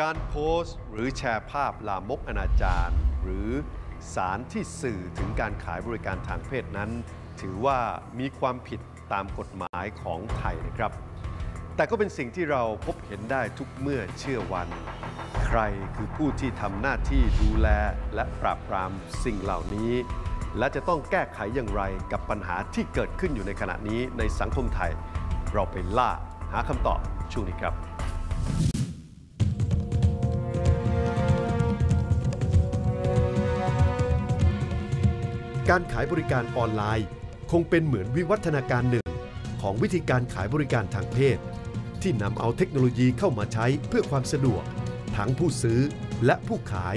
การโพสต์หรือแชร์ภาพลามกอนาจารหรือสารที่สื่อถึงการขายบริการทางเพศนั้น ถือว่ามีความผิดตามกฎหมายของไทยนะครับ แต่ก็เป็นสิ่งที่เราพบเห็นได้ทุกเมื่อเชื่อวัน ใครคือผู้ที่ทำหน้าที่ดูแลและปราบปรามสิ่งเหล่านี้ และจะต้องแก้ไขอย่างไรกับปัญหาที่เกิดขึ้นอยู่ในขณะนี้ในสังคมไทย เราไปล่าหาคำตอบช่วงนี้ครับ การขายบริการออนไลน์ คงเป็นเหมือนวิวัฒนาการหนึ่ง ของวิธีการขายบริการทางเพศ ที่นำเอาเทคโนโลยีเข้ามาใช้เพื่อความสะดวก ทั้งผู้ซื้อและผู้ขาย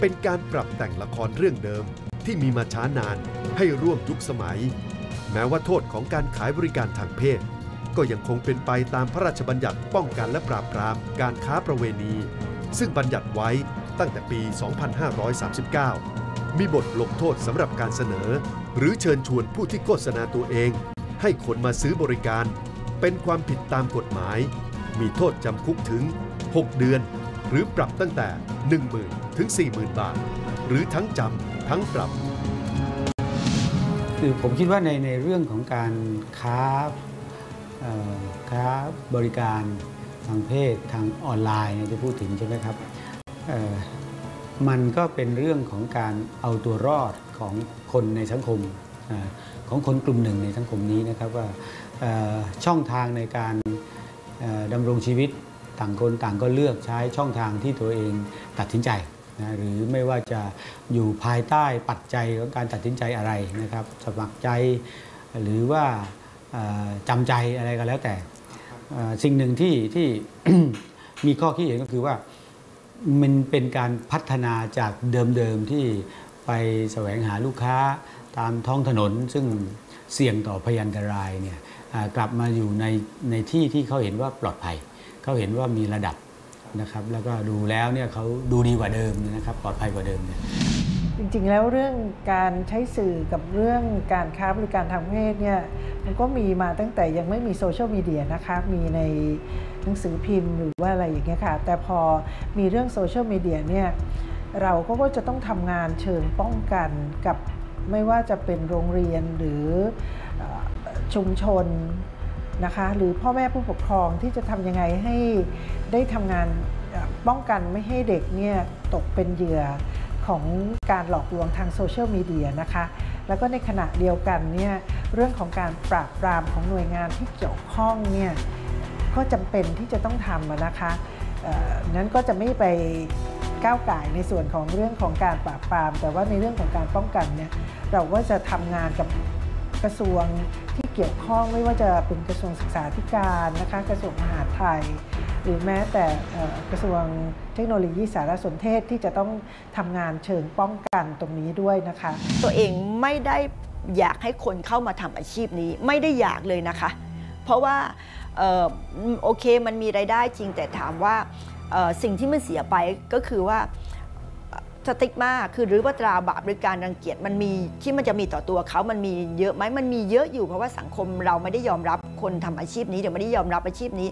เป็นการปรับแต่งละครเรื่องเดิมที่มีมาช้านานให้ร่วมยุคสมัย แม้ว่าโทษของการขายบริการทางเพศ ก็ยังคงเป็นไปตามพระราชบัญญัติป้องกันและปราบปรามการค้าประเวณี ซึ่งบัญญัติไว้ตั้งแต่ปี 2539 มีบทลงโทษสำหรับการเสนอ หรือเชิญชวนผู้ที่โฆษณาตัวเอง ให้คนมาซื้อบริการ เป็นความผิดตามกฎหมาย มีโทษจำคุกถึง 6 เดือน หรือปรับตั้งแต่ 10,000 ถึง 40,000 บาท หรือทั้งจำทั้งปรับ คือผมคิดว่าในในเรื่องของการค้าค้าบริการทางเพศทางออนไลน์เนี่ยจะพูดถึงใช่ไหมครับ มันก็เป็นเรื่องของการเอาตัวรอดของคนในสังคมอของคนกลุ่มหนึ่งในสังคมนี้นะครับว่าช่องทางในการดำรงชีวิตต่างคนต่างก็เลือกใช้ช่องทางที่ตัวเองตัดสินใจนะหรือไม่ว่าจะอยู่ภายใต้ปัจจัยของการตัดสินใจอะไรนะครับ สมัครใจหรือว่าจำใจอะไรก็แล้วแต่สิ่งหนึ่งที่ที่มีข้อคิดเห็นก็คือว่า มันเป็นการพัฒนาจากเดิมๆที่ไปแสวงหาลูกค้าตามท้องถนน ซึ่งเสี่ยงต่อพยันตรายเนี่ยกลับมาอยู่ในในที่ที่เขาเห็นว่าปลอดภัย เขาเห็นว่ามีระดับนะครับแล้วก็ดูแล้วเนี่ยเขาดูดีกว่าเดิมนะครับปลอดภัยกว่าเดิมเนี่ย จริงๆ แล้วเรื่องการใช้สื่อกับเรื่องการค้าบริการทางเพศเนี่ยมันก็มีมาตั้งแต่ยังไม่มีโซเชียลมีเดียนะคะมีในหนังสือพิมพ์หรือว่าอะไรอย่างเงี้ยค่ะ แต่พอมีเรื่องโซเชียลมีเดียเนี่ยเราก็จะต้องทำงานเชิงป้องกันกับไม่ว่าจะเป็นโรงเรียนหรือชุมชนนะคะหรือพ่อแม่ผู้ปกครองที่จะทำยังไงให้ได้ทำงานป้องกันไม่ให้เด็กเนี่ยตกเป็นเหยื่อ ของการหลอกลวงทางโซเชียลมีเดียนะคะ แล้วก็ในขณะเดียวกันเนี่ยเรื่องของการปราบปรามของหน่วยงานที่เกี่ยวข้องเนี่ยก็จำเป็นที่จะต้องทำนะคะนั้นก็จะไม่ไปก้าวไก่ในส่วนของเรื่องของการปราบปราม แต่ว่าในเรื่องของการป้องกันเนี่ยเราก็จะทำงานกับกระทรวงที่เกี่ยวข้องไม่ว่าจะเป็นกระทรวงศึกษาธิการนะคะกระทรวงมหาดไทย หรือแม้แต่กระทรวงเทคโนโลยีสารสนเทศที่จะต้องทำงานเชิงป้องกันตรงนี้ด้วยนะคะ ตัวเองไม่ได้อยากให้คนเข้ามาทำอาชีพนี้ไม่ได้อยากเลยนะคะ เพราะว่าออโอเคมันมีรายได้จริงแต่ถามว่าสิ่งที่มันเสียไปก็คือว่าสติ๊กมาคือหรือว่าตราบาปหรือการรังเกียจมันมีที่มันจะมีต่อตัวเขามันมีเยอะไหมมันมีเยอะอยู่เพราะว่าสังคมเราไม่ได้ยอมรับคนทำอาชีพนี้เดี๋ยวไม่ได้ยอมรับอาชีพนี้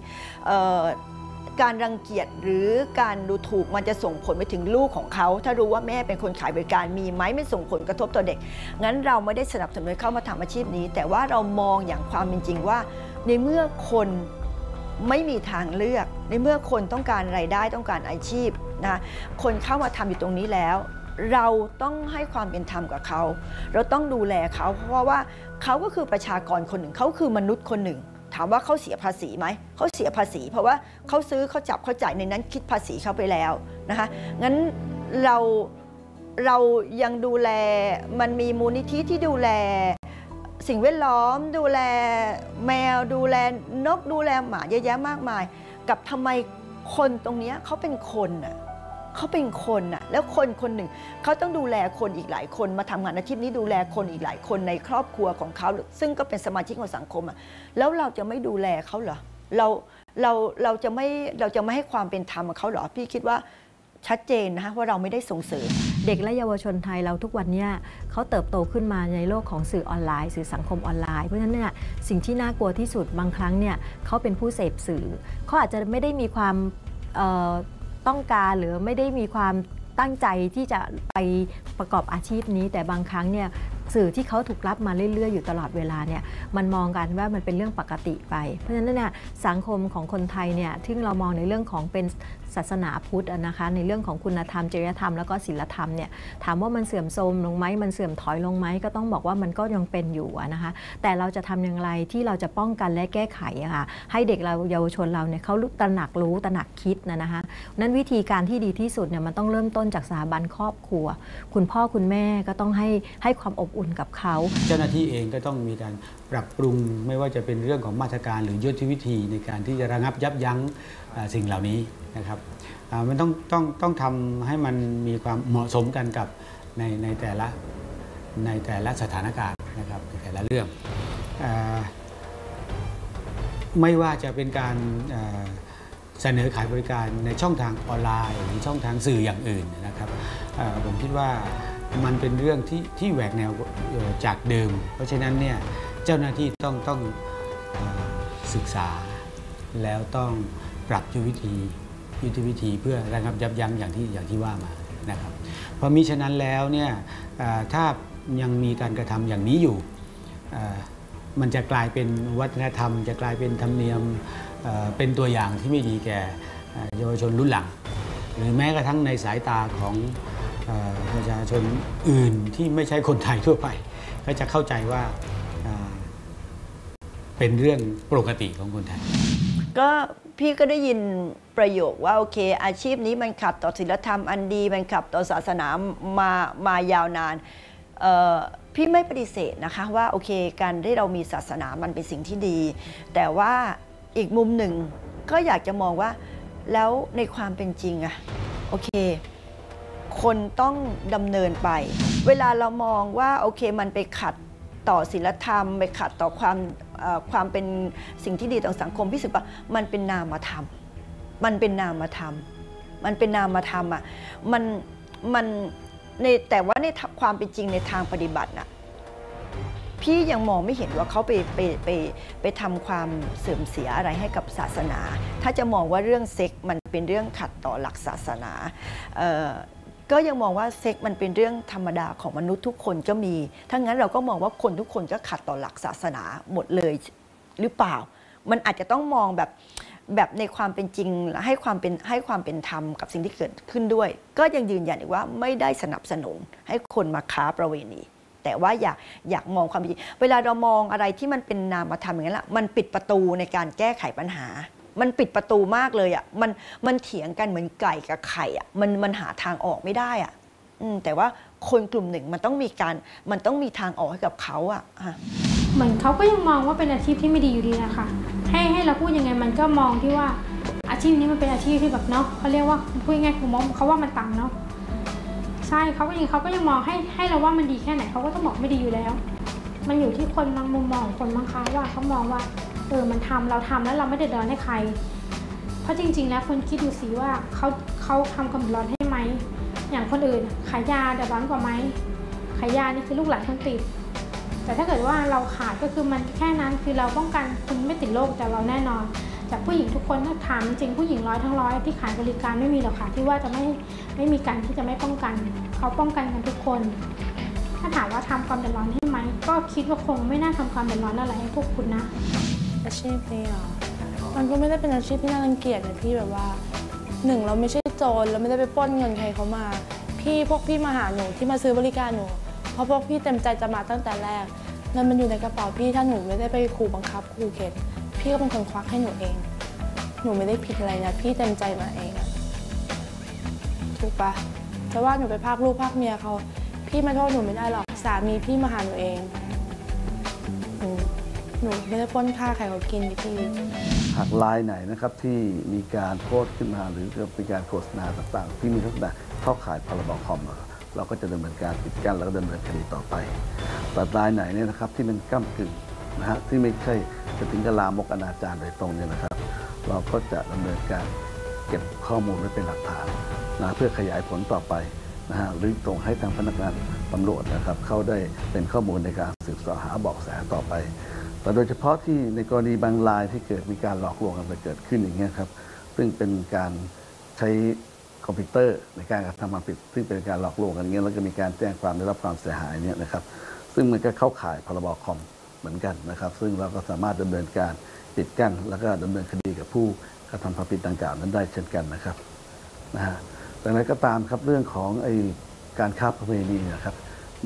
การรังเกียจหรือการดูถูกมันจะส่งผลไปถึงลูกของเขา ถ้ารู้ว่าแม่เป็นคนขายบริการมีไหมไม่ส่งผลกระทบต่อเด็ก งั้นเราไม่ได้สนับสนุนเข้ามาทำอาชีพนี้ แต่ว่าเรามองอย่างความเป็นจริงว่า ในเมื่อคนไม่มีทางเลือก ในเมื่อคนต้องการรายได้ต้องการอาชีพนะคนเข้ามาทำอยู่ตรงนี้แล้วเราต้องให้ความเป็นธรรมกับเขา เราต้องดูแลเขา เพราะว่าเขาก็คือประชากรคนหนึ่ง เขาคือมนุษย์คนหนึ่ง ถามว่าเขาเสียภาษีไหม เขาเสียภาษี เพราะว่าเขาซื้อเขาจับเขาจ่ายในนั้นคิดภาษีเขาไปแล้วนะคะ งั้นเราเรายังดูแลมันมีมูลนิธิที่ดูแล สิ่งแวดล้อม ดูแลแมวดูแลนกดูแลหมาเยอะแยะมากมาย กับทำไมคนตรงนี้เขาเป็นคนน่ะ เขาเป็นคนน่ะแล้วคนคนหนึ่งเขาต้องดูแลคนอีกหลายคนมาทำงานอาชีพนี้ดูแลคนอีกหลายคนในครอบครัวของเขาซึ่งก็เป็นสมาชิกของสังคมอะแล้วเราจะไม่ดูแลเขาเหรอเราเราเราจะไม่เราจะไม่ให้ความเป็นธรรมกับเขาเหรอพี่คิดว่าชัดเจนนะคะว่าเราไม่ได้ส่งเสริม เด็กและเยาวชนไทยเราทุกวันนี้เขาเติบโตขึ้นมาในโลกของสื่อออนไลน์ สื่อสังคมออนไลน์เพราะฉะนั้นเนี่ยสิ่งที่น่ากลัวที่สุดบางครั้งเนี่ยเขาเป็นผู้เสพสื่อเขาอาจจะไม่ได้มีความ ต้องการหรือไม่ได้มีความตั้งใจที่จะไปประกอบอาชีพนี้ แต่บางครั้งเนี่ยสื่อที่เขาถูกรับมาเรื่อยๆ อยู่ตลอดเวลาเนี่ยมันมองกันว่ามันเป็นเรื่องปกติไป เพราะฉะนั้นน่ะสังคมของคนไทยเนี่ยที่เรามองในเรื่องของเป็น ศาสนาพุทธนะคะในเรื่องของคุณธรรมจริยธรรมแล้วก็ศีลธรรมเนี่ยถามว่ามันเสื่อมโทรมลงไหมมันเสื่อมถอยลงไหมก็ต้องบอกว่ามันก็ยังเป็นอยู่นะคะแต่เราจะทำอย่างไรที่เราจะป้องกันและแก้ไขอะค่ะให้เด็กเราเยาวชนเราเนี่ยเขารู้ตระหนักรู้ตระหนักคิดนะนะคะนั้นวิธีการที่ดีที่สุดเนี่ยมันต้องเริ่มต้นจากสถาบันครอบครัว คุณพ่อคุณแม่ก็ต้องให้ให้ความอบอุ่นกับเขา เจ้าหน้าที่เองก็ต้องมีการปรับปรุงไม่ว่าจะเป็นเรื่องของมาตรการหรือยุทธวิธีในการที่จะระงับยับยั้ง สิ่งเหล่านี้นะครับมันต้องต้องต้องทำให้มันมีความเหมาะสมกันกับในในแต่ละในแต่ละสถานการณ์นะครับในแต่ละเรื่องอไม่ว่าจะเป็นการเสนอขายบริการในช่องทางออนไลน์หรือช่องทางสื่ออย่างอื่นนะครับผมคิดว่ามันเป็นเรื่องที่ที่แหวกแนวจากเดิม เพราะฉะนั้นเนี่ยเจ้าหน้าที่ต้องต้องอศึกษาแล้วต้อง ปรับยุทธวิธียุทธวิธีเพื่อระงับยับยั้งอย่างที่อย่างที่ว่ามานะครับเพราะมิฉะนั้นแล้วเนี่ยถ้ายังมีการกระทำอย่างนี้อยู่ มันจะกลายเป็นวัฒนธรรม จะกลายเป็นธรรมเนียมเป็นตัวอย่างที่ไม่ดีแก่เยาวชนรุ่นหลัง หรือแม้กระทั่งในสายตาของประชาชนอื่นที่ไม่ใช่คนไทยทั่วไป ก็จะเข้าใจว่าเป็นเรื่องปกติของคนไทยก็ พี่ก็ได้ยินประโยคว่าโอเค อาชีพนี้มันขัดต่อศีลธรรมอันดี มันขัดต่อศาสนามามายาวนานพี่ไม่ปฏิเสธนะคะว่าโอเคการที่เรามีศาสนามันเป็นสิ่งที่ดี แต่ว่าอีกมุมหนึ่งก็อยากจะมองว่าแล้วในความเป็นจริงอะโอเค คนต้องดำเนินไป เวลาเรามองว่าโอเคมันไปขัดต่อศีลธรรม ไปขัดต่อความ ความเป็นสิ่งที่ดีต่อสังคมพี่สึกว่ามันเป็นนามธรรม มันเป็นนามธรรม มันเป็นนามธรรมอะมันมันในแต่ว่าในความเป็นจริงในทางปฏิบัติน่ะพี่ยังมองไม่เห็นว่าเขาไปไปไปไปทำความเสื่อมเสียอะไรให้กับศาสนา ถ้าจะมองว่าเรื่องเซ็กมันเป็นเรื่องขัดต่อหลักศาสนา ก็ยังมองว่าเซ็กมันเป็นเรื่องธรรมดาของมนุษย์ทุกคนก็มีถ้างั้นเราก็มองว่าคนทุกคนก็ขัดต่อหลักศาสนาหมดเลยหรือเปล่า มันอาจจะต้องมองแบบแบบในความเป็นจริงและให้ความเป็นให้ความเป็นธรรมกับสิ่งที่เกิดขึ้นด้วย ก็ยังยืนยันอีกว่าไม่ได้สนับสนุนให้คนมาค้าประเวณี แต่ว่าอยากอยากมองความเป็นจริง เวลาเรามองอะไรที่มันเป็นนามธรรมอย่างนั้นละมันปิดประตูในการแก้ไขปัญหา มันปิดประตูมากเลยอะมันมันเถียงกันเหมือนไก่กับไข่อะมันมันหาทางออกไม่ได้อะอืมแต่ว่าคนกลุ่มหนึ่งมันต้องมีการมันต้องมีทางออกให้กับเขาอะอะเหมือนเขาก็ยังมองว่าเป็นอาชีพที่ไม่ดีอยู่ดีนะคะให้ให้เราพูดยังไงมันก็มองที่ว่าอาชีพนี้มันเป็นอาชีพที่แบบเนาะเขาเรียกว่าพูดง่ายๆคือมองเขาว่ามันต่ำเนาะใช่เขาก็ยังเขาก็ยังมองให้ให้เราว่ามันดีแค่ไหนเขาก็ต้องบอกไม่ดีอยู่แล้ว มันอยู่ที่คนบางมุมมองของคนบางครั้งว่าเขามองว่าเออมันทำเราทำแล้วเราไม่เดือดร้อนให้ใคร เพราะจริง ๆ แล้วคนคิดดูสิว่าเขาเขาทำความร้อนให้ไหมอย่างคนอื่นขายยาเดือดร้อนกว่าไหมขายยานี่คือลูกหลานคนติด แต่ถ้าเกิดว่าเราขาดก็คือมันแค่นั้นคือเราป้องกันคุณไม่ติดโรคจากเราแน่นอน จากผู้หญิงทุกคนถ้าถามจริงผู้หญิงร้อยทั้งร้อยที่ขายบริการไม่มีหรอกค่ะที่ว่าจะไม่ไม่มีการที่จะไม่ป้องกัน เขาป้องกันกันทุกคน ถ้าถามว่าทำความเดือดร้อนให้ไหม ก็คิดว่าคงไม่น่าทำความเดือดร้อนอะไรให้พวกคุณนะ อาชีพนี้เหรอ มันก็ไม่ได้เป็นอาชีพที่น่ารังเกียจนะพี่แบบว่าหนึ่งเราไม่ใช่โจรเราไม่ได้ไปป้นเงินใครเขามา พี่พวกพี่มาหาหนูที่มาซื้อบริการหนู เพราะพวกพี่เต็มใจจะมาตั้งแต่แรกเงินมันอยู่ในกระเป๋าพี่ถ้าหนูไม่ได้ไปขู่บังคับขู่เข็นพี่ก็เป็นคนควักให้หนูเอง หนูไม่ได้ผิดอะไรนะพี่เต็มใจมาเองอะถูกปะจะว่าหนูไปพากลูกพากเมียเขา พี่มาโทษหนูไม่ได้หรอกสามีพี่มาหาหนูเอง หนูไม่ได้ป้นค่าใครเขากินพี่หากลายไหนนะครับที่มีการโพสต์ขึ้นมาหรือเป็นการโฆษณาต่างๆ ที่มีลักษณะเข้าข่ายพรบคอมเราก็จะดำเนินการปิดกั้นแล้วก็ดำเนินคดีต่อไปแต่รายไหนเนี่ยนะครับที่มันก้ากึ่งนะฮะที่ไม่ใช่จะถึงกับลามกอนาจารโดยตรงเนี่ยนะครับ เราก็จะดำเนินการเก็บข้อมูลไว้เป็นหลักฐานนะเพื่อขยายผลต่อไป หรือส่งให้ทางพนักงานตำรวจนะครับ เข้าได้เป็นข้อมูลในการสืบสวนหาเบาะแสต่อไป แต่โดยเฉพาะที่ในกรณีบางรายที่เกิดมีการหลอกลวงกันไปเกิดขึ้นอย่างเงี้ยครับซึ่งเป็นการใช้คอมพิวเตอร์ในการกระทำความผิด ซึ่งเป็นการหลอกลวงกันเงี้ยแล้วก็มีการแจ้งความได้รับความเสียหายเนี่ยนะครับ ซึ่งมันก็เข้าข่ายพรบคอมเหมือนกันนะครับ ซึ่งเราก็สามารถดำเนินการปิดกั้น แล้วก็ดำเนินคดีกับผู้กระทำความผิดดังกล่าวนั้นได้เช่นกันนะครับนะฮะ แต่อะไรก็ตามครับเรื่องของไอการค้าประเวณีนะครับ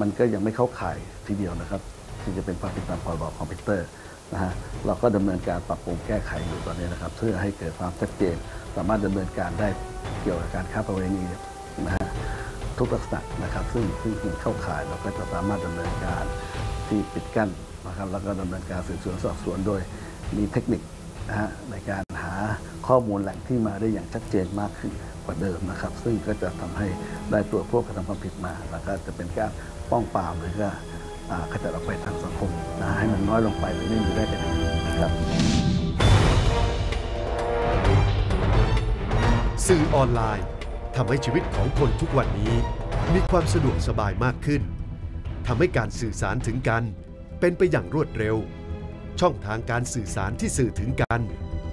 มันก็ยังไม่เข้าข่ายทีเดียวนะครับ ที่จะเป็นความผิดตามพรบคอมพิวเตอร์นะฮะเราก็ดำเนินการปรับปรุงแก้ไขอยู่ตอนนี้นะครับ เพื่อให้เกิดความชัดเจนสามารถดำเนินการได้เกี่ยวกับการค้าประเวณีนะฮะทุกลักษณะนะครับ ซึ่งซึ่งซึ่งเข้าข่ายเราก็จะสามารถดำเนินการที่ปิดกั้นนะครับแล้วก็ดำเนินการสืบสวนสอบสวนโดยมีเทคนิคนะฮะในการหา ข้อมูลแหล่งที่มาได้อย่างชัดเจนมากขึ้นกว่าเดิมนะครับ ซึ่งก็จะทำให้ได้ตัวพวกกระทำความผิดมา แล้วก็จะเป็นการป้องปรามหรือก็อ่าขจัดออกไปทางสังคมนะให้มันน้อยลงไปหรือไม่มีได้กันนะครับสื่อออนไลน์ทำให้ชีวิตของคนทุกวันนี้ มีความสะดวกสบายมากขึ้นทำให้การสื่อสารถึงกัน เป็นไปอย่างรวดเร็ว ช่องทางการสื่อสารที่สื่อถึงกัน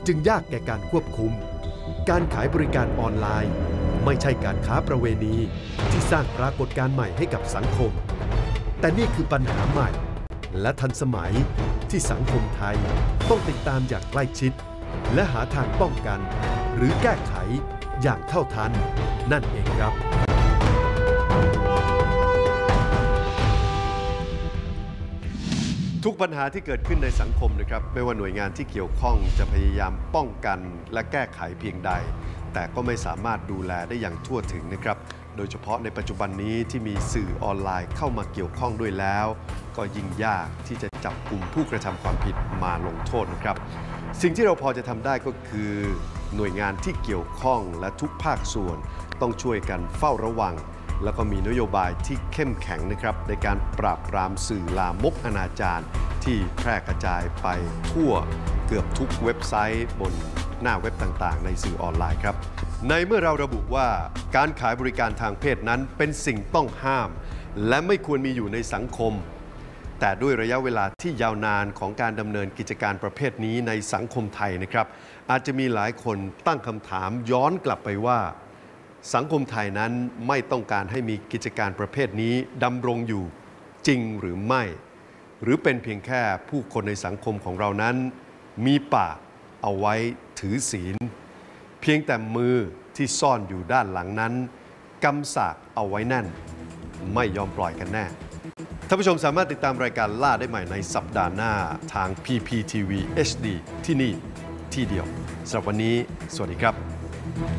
จึงยากแก่การควบคุม การขายบริการออนไลน์ ไม่ใช่การค้าประเวณีที่สร้างปรากฏการณ์ใหม่ให้กับสังคม แต่นี่คือปัญหาใหม่ และทันสมัยที่สังคมไทยต้องติดตามอย่างใกล้ชิด และหาทางป้องกัน หรือแก้ไขอย่างเท่าทัน นั่นเองครับ ทุกปัญหาที่เกิดขึ้นในสังคมนะครับ ไม่ว่าหน่วยงานที่เกี่ยวข้องจะพยายามป้องกันและแก้ไขเพียงใด แต่ก็ไม่สามารถดูแลได้อย่างทั่วถึงนะครับ โดยเฉพาะในปัจจุบันนี้ที่มีสื่อออนไลน์เข้ามาเกี่ยวข้องด้วยแล้ว ก็ยิ่งยากที่จะจับกลุ่มผู้กระทำความผิดมาลงโทษนะครับ สิ่งที่เราพอจะทำได้ก็คือ หน่วยงานที่เกี่ยวข้องและทุกภาคส่วน ต้องช่วยกันเฝ้าระวัง แล้วก็มีนโยบายที่เข้มแข็งนะครับในการปราบปรามสื่อลามกอนาจารที่แพร่กระจายไปทั่วเกือบทุกเว็บไซต์บนหน้าเว็บต่างๆ ในสื่อออนไลน์ครับ ในเมื่อเราระบุว่าการขายบริการทางเพศนั้นเป็นสิ่งต้องห้าม และไม่ควรมีอยู่ในสังคม แต่ด้วยระยะเวลาที่ยาวนานของการดำเนินกิจการประเภทนี้ในสังคมไทยนะครับ อาจจะมีหลายคนตั้งคำถามย้อนกลับไปว่า สังคมไทยนั้นไม่ต้องการให้มีกิจการประเภทนี้ดำรงอยู่จริงหรือไม่ หรือเป็นเพียงแค่ผู้คนในสังคมของเรานั้น มีปากเอาไว้ถือศีล เพียงแต่มือที่ซ่อนอยู่ด้านหลังนั้นกำสากเอาไว้แน่น ไม่ยอมปล่อยกันแน่ท่านผู้ชมสามารถติดตามรายการล่าได้ใหม่ในสัปดาห์หน้าทาง PPTV HD ที่นี่ที่เดียวสำหรับวันนี้ สวัสดีครับ